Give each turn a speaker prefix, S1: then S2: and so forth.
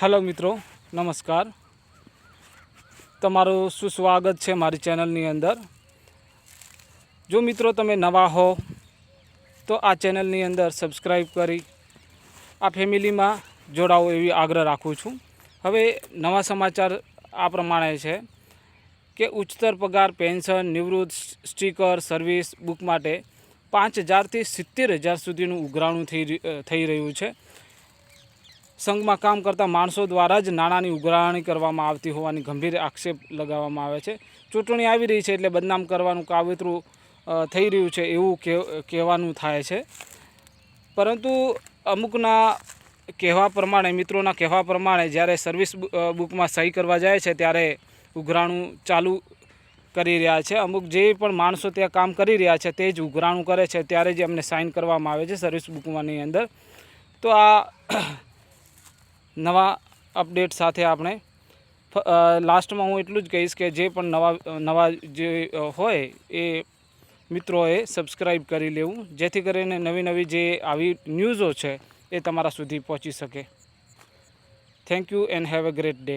S1: Hello મિત્રો, નમસ્કાર. તમારું સુસ્વાગત છે મારી ચેનલની અંદર. જો મિત્રો તમે નવા હો, તો આ ચેનલની અંદર સબસ્ક્રાઈબ કરી આ ફેમિલીમાં જોડાવો એવી આગ્રહ રાખું છું. હવે નવા સમાચાર આ પ્રમાણે છે કે ઉચ્ચતર પગાર, પેન્શન, નિવૃત્ત સ્ટીકર, સર્વિસ બુક માટે પાંચ હજારથી સિત્તેર હજાર સુધીનું ઉઘરાણું થઈ થઈ રહ્યું છે. સંઘમાં કામ કરતા માણસો દ્વારા જ નાણાંની ઉઘરાણી કરવામાં આવતી હોવાની ગંભીર આક્ષેપ લગાવવામાં આવે છે. ચૂંટણી આવી રહી છે એટલે બદનામ કરવાનું કાવતરું થઈ રહ્યું છે એવું કહેવ- કહેવાનું થાય છે. પરંતુ અમુકના કહેવા પ્રમાણે, મિત્રોના કહેવા પ્રમાણે જ્યારે સર્વિસ બુકમાં સહી કરવા જાય છે ત્યારે ઉઘરાણું ચાલુ કરી રહ્યા છે. અમુક જે પણ માણસો ત્યાં કામ કરી રહ્યા છે તે જ ઉઘરાણું કરે છે. ત્યારે જ એમને સાઇન કરવામાં આવે છે સર્વિસ બુકમાંની અંદર. તો આ નવા અપડેટ સાથે આપણે લાસ્ટમાં હું એટલું જ કહીશ કે જે પણ નવા નવા જે હોય એ મિત્રોએ સબસ્ક્રાઈબ કરી લેવું. જેથી કરીને નવી નવી જે આવી ન્યૂઝો છે એ તમારા સુધી પહોંચી શકે. Thank you and have a great day